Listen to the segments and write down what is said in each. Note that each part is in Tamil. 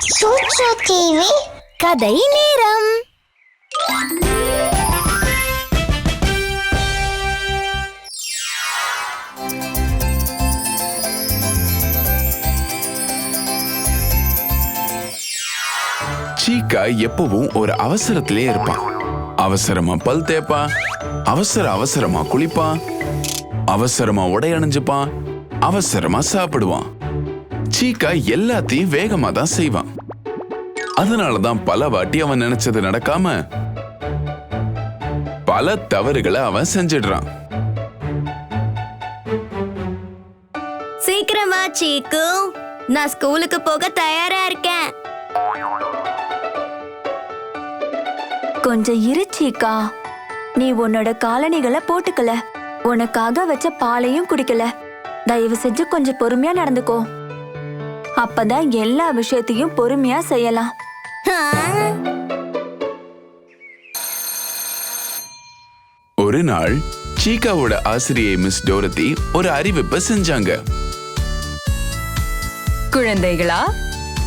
சூட்சா டிவி கதை நேரம். சீக்கா எப்பவும் ஒரு அவசரத்திலே இருப்பான். அவசரமா பல் தேப்பான் அவசர அவசரமா குளிப்பான் அவசரமா உடை அணிஞ்சுப்பான் அவசரமா சாப்பிடுவான். சீக்கா எல்லாத்தையும் வேகமா தான் செய்வான். அதனாலதான் பல வாட்டி அவன் நினைச்சது நடக்காம பல தவறுகளை அவன் செஞ்சிடுறான். சீக்கிரம் வா சீக்கு. நான் ஸ்கூலுக்கு போக தயாரா இருக்கேன். கொஞ்சம் இரு சீக்கா. நீ உன்னோட காலணிகளை போட்டுக்கல. உனக்காக வச்ச பாலையும் குடிக்கல. தயவு செஞ்சு கொஞ்சம் பொறுமையா நடந்துக்கோ. அப்பதான் எல்லா விஷயத்தையும் பொறுமையா செய்யலாம். ஒரு நாள் சீக்காவோட ஆசிரியை மிஸ் டோரத்தி ஒரு அறிவிப்பை செஞ்சாங்க. குழந்தைகளா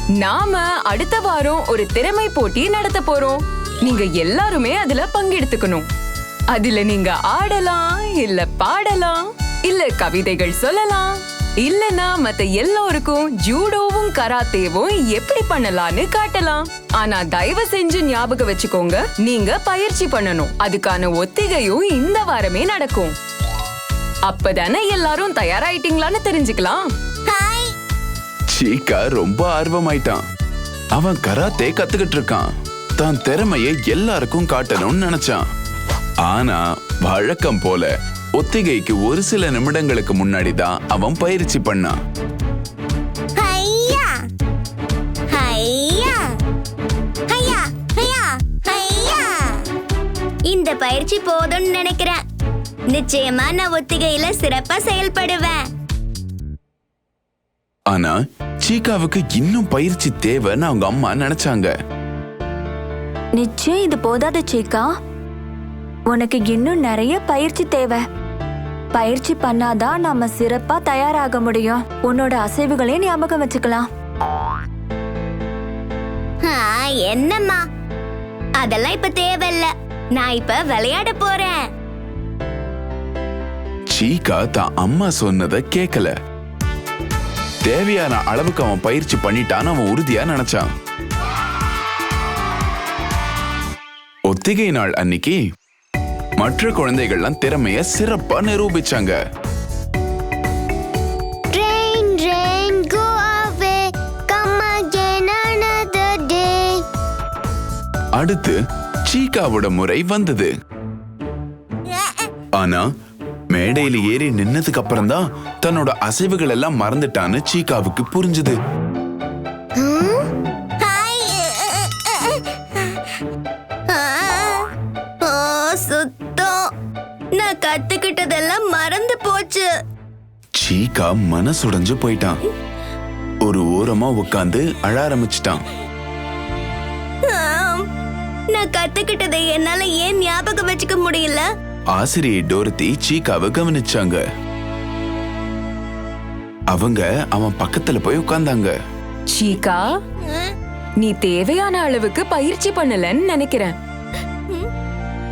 நாம அடுத்த வாரம் ஒரு திறமை போட்டி நடத்த போறோம். நீங்க எல்லாருமே அதுல பங்கெடுத்துக்கணும். அதுல நீங்க ஆடலாம் இல்ல பாடலாம் இல்ல கவிதைகள் சொல்லலாம். இல்லனா மத்த எல்லோருக்கும் ஜூடோவும் கராத்தேவும் எப்படி பண்ணலாம்னு காட்டலாம். ஆனா தயவு செஞ்சு ஞாபகம் வச்சுக்கோங்க நீங்க பயிற்சி பண்ணணும். அதுக்கான ஒத்திகையும் இந்த வாரமே நடக்கும். அப்பதானே எல்லாரும் தயாராயிட்டீங்களான்னு தெரிஞ்சுக்கலாம். சீக்கா ரொம்ப ஆர்வமாயிட்டான். அவன் கராத்தே கத்துக்கிட்டு இருக்கான். தான் திறமையை எல்லாருக்கும் காட்டணும்னு நினைச்சான். ஆனா வழக்கம் போல ஒத்திகைக்கு ஒரு சில நிமிடங்களுக்கு முன்னாடி தான் அவன் பயிற்சி பண்ணான் இந்த பயிற்சி போதும்னு நினைக்கிறேன். நிச்சயமா நான் ஒத்திகையில சிறப்பா செயல்படுவேன். ஆனா சீக்காவுக்கு இன்னும் பயிற்சி தேவைன்னு அவங்க அம்மா நினைச்சாங்க. நிச்சயம் இது போதாது சீக்கா உனக்கு இன்னும் நிறைய பயிற்சி தேவை. பயிற்சி பண்ணாதான் நாம சிறப்பா தயாராக முடியும். உன்னோட அசைவுகளையும் ஞாபகம் வச்சுக்கலாம். என்னம்மா? அதெல்லாம் இப்ப தேவையில்ல. நான் இப்ப விளையாட போறேன். சீக்கா தான் அம்மா சொன்னதை கேட்கல தேவையான அளவுக்கு அவன் பயிற்சி பண்ணிட்டான்னு அவன் உறுதியா நினைச்சான். ஒத்திகை நாள் அன்னைக்கு மற்ற குழந்தைகள்லாம் திறமைய சிறப்பா நிரூபிச்சாங்க. அடுத்து சீக்காவோட முறை வந்தது. ஆனா மேடையில ஏறி நின்னதுக்கு அப்புறம் தான் தன்னோட அசைவுகள் எல்லாம் மறந்துட்டான்னு சீக்காவுக்கு புரிஞ்சுது. சீக்கா மனசுடைஞ்சு போயிட்டான். ஒரு ஓரமா உட்காந்து அழ ஆரம்பிச்சிட்டான். நான் கத்துக்கிட்டதை என்னால ஏன் ஞாபகம் வச்சுக்க முடியல? ஆசிரியை டோரத்தி சீக்காவை கவனிச்சாங்க. அவங்க அவன் பக்கத்துல போய் உட்கார்ந்தாங்க சீகா நீ தேவையான அளவுக்கு பயிற்சி பண்ணலன்னு நினைக்கிறேன்.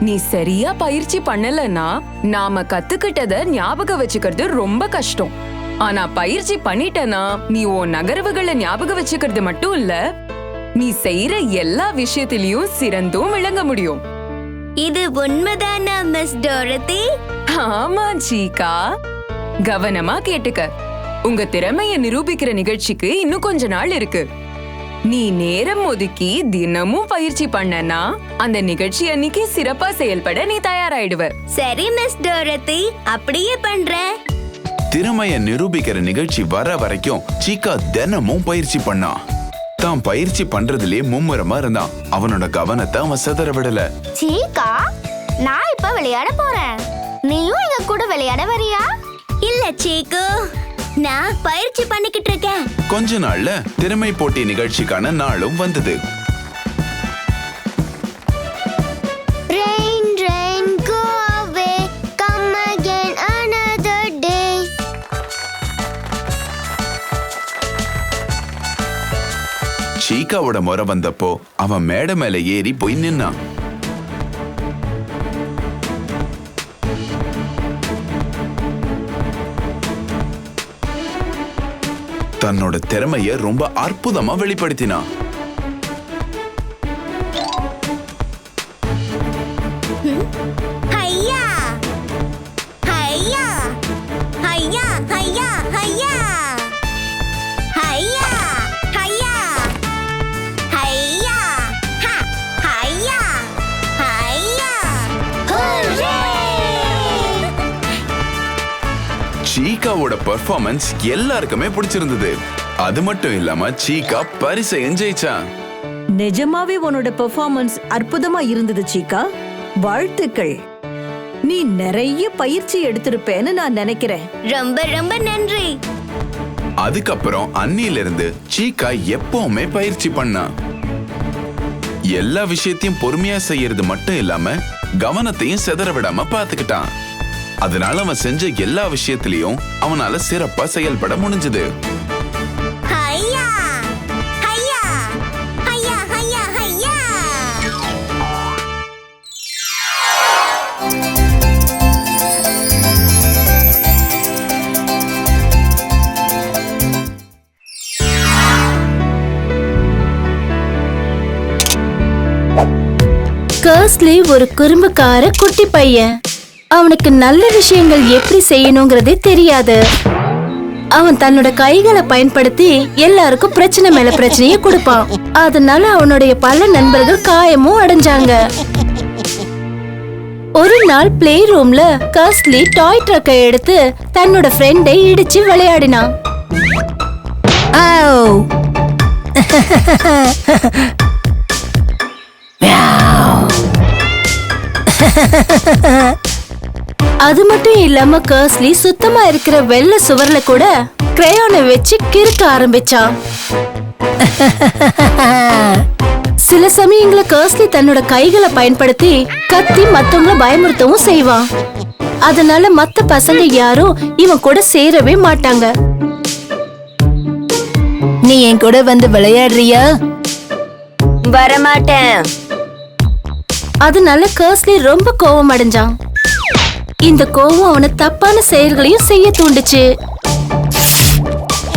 நீ சரியா பயிற்சி பண்ணலன்னா நாம கத்துக்கிட்டத ஞாபகம் வச்சுக்கிறது ரொம்ப கஷ்டம். ஆனா பயிற்சி பண்ணிட்டனா நீ உன் நகர்வுகளை ஞாபகம் வச்சுக்கிறது மட்டும் இல்ல நீ செய்யற எல்லா விஷயத்திலயும் சிறந்தும் விளங்க முடியும். இது உண்மைதானா மிஸ் டோரத்தி? ஆமா சீகா. கவனமா கேட்டுக்க. உங்க திறமைய நிரூபிக்கிற நிகழ்ச்சிக்கு இன்னும் கொஞ்ச நாள் இருக்கு. நீ நேரம் ஒதுக்கி தினமும் பயிற்சி பண்ணனா? அந்த நிகழ்ச்சி அன்னைக்கு சிறப்பா செயல்பட நீ தயாராயிடுவ. சரி மிஸ் டோரத்தி. அப்படியே பண்றேன் திறமைய நிரூபிக்கிற நிகழ்ச்சி வர வரைக்கும் சீக்கா தினமும் பயிற்சி பண்ணான் தான் பயிற்சி பண்றதுலயே மும்முரமா இருந்தான். அவனோட கவனத்தை அவன் சிதற விடல. சீக்கா நான் இப்ப விளையாட போறேன். நீயும் எங்க கூட விளையாட வரியா? இல்ல சீக்கு. நான் பயிற்சி பண்ணிக்கிட்டு இருக்கேன். கொஞ்ச நாள்ல திறமை போட்டி நிகழ்ச்சிக்கான நாளும் வந்தது. சீக்காவோட முறை வந்தப்போ அவன் மேடை மேல ஏறி போய் நின்னான். தன்னோட திறமைய ரொம்ப அற்புதமா வெளிப்படுத்தினான். சீக்காவோட பெர்ஃபார்மன்ஸ் எல்லாருக்குமே பிடிச்சிருந்தது. அது மட்டும் இல்லாம சீக்கா பரிசையும் ஜெயிச்சான். நிஜமாவே உன்னோட பெர்ஃபார்மன்ஸ் அற்புதமா இருந்தது சீக்கா வாழ்த்துக்கள். நீ நிறைய பயிற்சி எடுத்திருப்பேன்னு நான் நினைக்கிறேன். ரொம்ப ரொம்ப நன்றி. அதுக்கப்புறம் அன்னியில இருந்து சீக்கா எப்பவுமே பயிற்சி பண்ணான் எல்லா விஷயத்தையும் பொறுமையா செய்யறது மட்டும் இல்லாம கவனத்தையும் சிதற விடாம பாத்துக்கிட்டான். அதனால அவன் செஞ்ச எல்லா விஷயத்திலையும் அவனால சிறப்பா செயல்பட முடிஞ்சது. கர்ஸ்லி ஒரு குறும்புக்கார குட்டி பையன். அவனுக்கு நல்ல விஷயங்கள் எப்படி செய்யணுங்கிறதே தெரியாது. அவன் தன்னோட கைகளை பயன்படுத்தி எல்லாருக்கும் பிரச்சனை மேல பிரச்சனையை கொடுப்பான். அதனால அவனுடைய பல நண்பர்கள் காயமும் அடைஞ்சாங்க. ஒரு நாள் பிளே ரூம்ல கர்ஸ்லி டாய் ட்ரக்கை எடுத்து தன்னோட ஃப்ரெண்டை இடிச்சு விளையாடினான். அது மட்டும் இல்லாம கர்ஸ்லி சுத்தமா இருக்கிற வெள்ளை சுவர்ல கூட கிரேயோனை வச்சு கிறுக்க ஆரம்பிச்சான். சில சமயங்கள கர்ஸ்லி தன்னோட கைகளை பயன்படுத்தி கத்தி மத்தவங்கள பயமுறுத்தவும் செய்வான். அதனால மத்த பசங்க யாரும் இவன் கூட சேரவே மாட்டாங்க. நீ என் கூட வந்து விளையாடுறியா? வரமாட்டேன். அதனால கர்ஸ்லி ரொம்ப கோவம் அடைஞ்சான். இந்த கோவம் அவனை தப்பான செயல்களையும் செய்ய தூண்டுச்சு.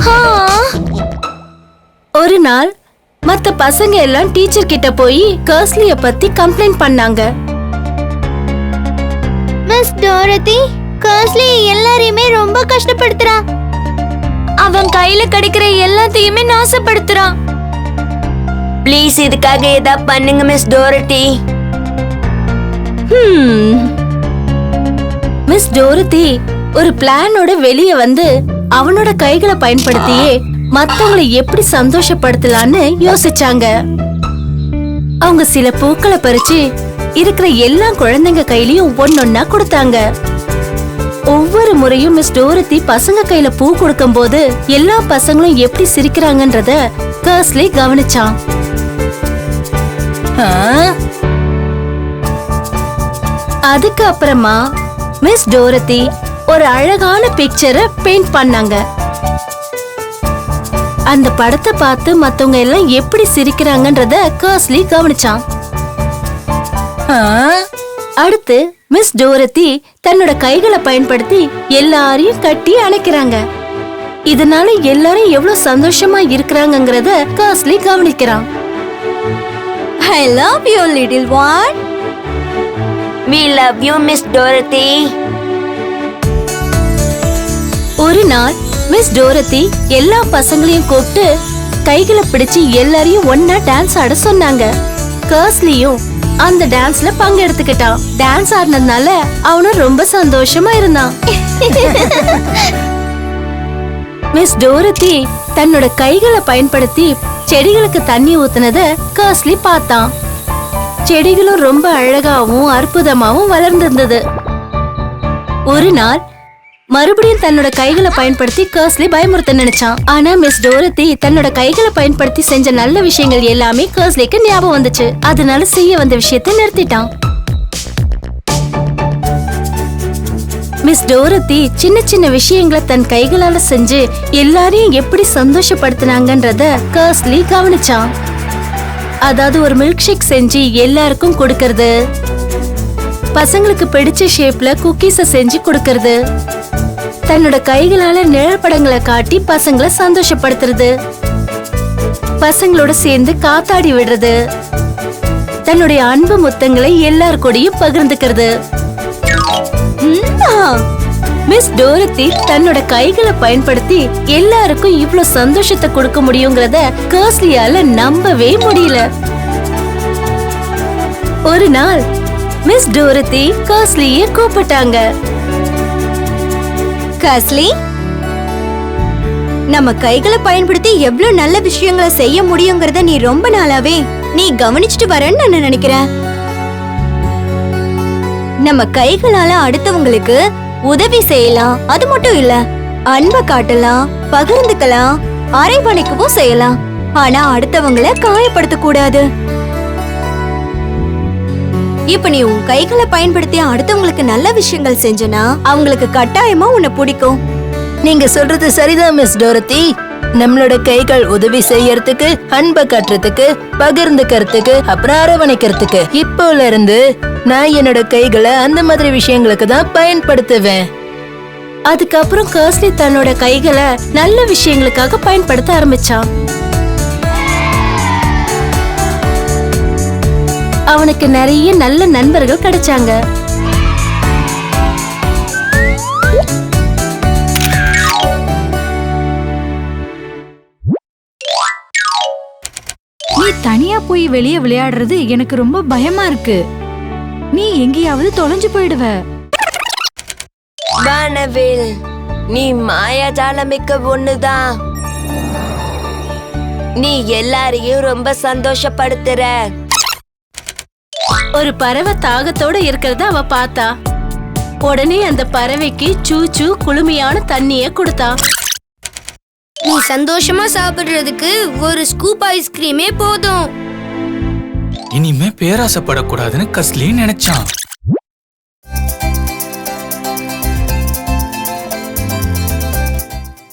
ஆ! ஒரு நாள் மத்த பசங்க எல்லாம் டீச்சர் கிட்ட போய் கர்ஸ்லிய பத்தி கம்ப்ளைண்ட் பண்ணாங்க. மிஸ் டோரதி கர்ஸ்லி எல்லாரையுமே ரொம்ப கஷ்டப்படுத்துறான். அவன் கையில கிடைக்கிற எல்லாத்தையுமே நாசப்படுத்துறான். ப்ளீஸ் இதுக்காக ஏதா பண்ணுங்க மிஸ் டோரட்டி ஹம். மிஸ் டோருத்தி ஒரு பிளானோட வெளிய வந்து அவனோட கைகளை பயன்படுத்தியே மத்தவங்களை எப்படி சந்தோஷப்படுத்தலான்னு யோசிச்சாங்க. அவங்க சில பூக்களை பறிச்சு இருக்கிற எல்லா குழந்தைங்க கையிலயும் ஒன்னொன்னா கொடுத்தாங்க. ஒவ்வொரு முறையும் மிஸ் டோரத்தி பசங்க கையில பூ கொடுக்கும் போது எல்லா பசங்களும் எப்படி சிரிக்கிறாங்கன்றத கர்ஸ்லி கவனிச்சான். அதுக்கப்புறமா அதுக்கு அப்புறமா மிஸ் டோரத்தி ஒரு அழகான பிக்சரை பெயிண்ட் பண்ணாங்க. அந்த படத்தை பார்த்து மத்தவங்க எல்லாம் எப்படி சிரிக்கிறாங்கன்றத கர்ஸ்லி கவனிச்சான். ஆ? அடுத்து மிஸ் டோரத்தி தன்னோட கைகளை பயன்படுத்தி எல்லாரையும் கட்டி அணைக்கிறாங்க. இதனால எல்லாரும் எவ்வளவு சந்தோஷமா இருக்கிறாங்கங்கறத கர்ஸ்லி கவனிக்கிறான். I love you little one we love you Miss Dorothy ஒரு நாள் மிஸ் டோரத்தி எல்லா பசங்களையும் கூப்பிட்டு கைகளை பிடிச்சு எல்லாரையும் ஒன்னா டான்ஸ் ஆட சொன்னாங்க. கர்ஸ்லியும் அந்த டான்ஸ்ல பங்கெடுத்துக்கிட்டான் டான்ஸ் ஆடினதுனால அவனும் ரொம்ப சந்தோஷமா இருந்தான். மிஸ் டோரத்தி தன்னோட கைகளை பயன்படுத்தி செடிகளுக்கு தண்ணி ஊத்துனத கர்ஸ்லி பார்த்தான். செடிகளும் ரொம்ப அழகாவும் அற்புதமாவும் வளர்ந்திருந்தது. ஒரு நாள் மறுபடியும் தன்னோட கைகளை பயன்படுத்தி கர்ஸ்லி பயமுறுத்த நினைச்சான். ஆனா மிஸ் டோரத்தி தன்னோட கைகளை பயன்படுத்தி செஞ்ச நல்ல விஷயங்கள் எல்லாமே கர்ஸ்லிக்கு ஞாபகம் வந்துச்சு. அதனால செய்ய வந்த விஷயத்தை நிறுத்திட்டான். மிஸ் டோரத்தி சின்ன சின்ன விஷயங்களை தன் கைகளால செஞ்சு எல்லாரையும் எப்படி சந்தோஷப்படுத்தினாங்கன்றத கர்ஸ்லி கவனிச்சான். அதாவது ஒரு மில்க் ஷேக் செஞ்சு எல்லாருக்கும் கொடுக்கறது. பசங்களுக்கு பிடிச்ச ஷேப்ல குக்கீஸ செஞ்சு கொடுக்கறது. தன்னோட கைகளால நிழல் படங்களை காட்டி பசங்களை சந்தோஷப்படுத்துறது. பசங்களோட சேர்ந்து காத்தாடி விடுறது. தன்னுடைய அன்பு முத்தங்களை எல்லார் கூடயும் பகிர்ந்துக்கிறது. ம்ம். மிஸ் டோரத்தி தன்னோட கைகளை பயன்படுத்தி எல்லாருக்கும் இவ்ளோ சந்தோஷத்தை கொடுக்க முடியுங்கிறத கர்ஸ்லியால நம்பவே முடியல. ஒரு நாள் மிஸ் டோரத்தி கர்ஸ்லிய கூப்பிட்டாங்க. கர்ஸ்லி? நம்ம கைகளை பயன்படுத்தி எவ்வளவு நல்ல விஷயங்களை செய்ய முடியுங்கிறத நீ ரொம்ப நாளாவே நீ கவனிச்சுட்டு வரேன்னு நான் நினைக்கிறேன். நம்ம கைகளால அடுத்தவங்களுக்கு உதவி செய்யலாம். அது மட்டும் இல்ல அன்பை காட்டலாம் பகிர்ந்துக்கலாம் அரைவணைக்கவும் செய்யலாம். ஆனா அடுத்தவங்கள காயப்படுத்த கூடாது இப்ப நீ உன் கைகளை பயன்படுத்தி அடுத்தவங்களுக்கு நல்ல விஷயங்கள் செஞ்சனா அவங்களுக்கு கட்டாயமா உன்னை பிடிக்கும். நீங்க சொல்றது சரிதான் மிஸ் டோரத்தி. நம்மளோட கைகள் உதவி செய்யறதுக்கு அன்பை காட்டுறதுக்கு பகிர்ந்துக்கிறதுக்கு அப்புறம் அரவணைக்கிறதுக்கு இப்போல இருந்து நான் என்னோட கைகளை அந்த மாதிரி விஷயங்களுக்கு தான் பயன்படுத்துவேன். அதுக்கப்புறம் கர்ஸ்லி தன்னோட கைகளை நல்ல விஷயங்களுக்காக பயன்படுத்த ஆரம்பிச்சான். அவனுக்கு நிறைய நல்ல நண்பர்கள் கிடைச்சாங்க. நீ தனியா போய் வெளியே விளையாடுறது எனக்கு ரொம்ப பயமா இருக்கு. நீ எங்கேயாவது தொலைஞ்சு போயிடுவ. வானவில் நீ மாயாஜாலமிக்க ஒண்ணுதான். நீ எல்லாரையும் ரொம்ப சந்தோஷப்படுத்துற. ஒரு பறவை தாகத்தோட இருக்கிறத அவ பார்த்தா. உடனே அந்த பறவைக்கு சூச்சு குளுமையான தண்ணிய கொடுத்தா. நீ சந்தோஷமா சாப்பிடுறதுக்கு ஒரு ஸ்கூப் ஐஸ்கிரீமே போதும். இனிமே பேராசைப்படக்கூடாதுன்னு கஸ்லி நினைச்சான்.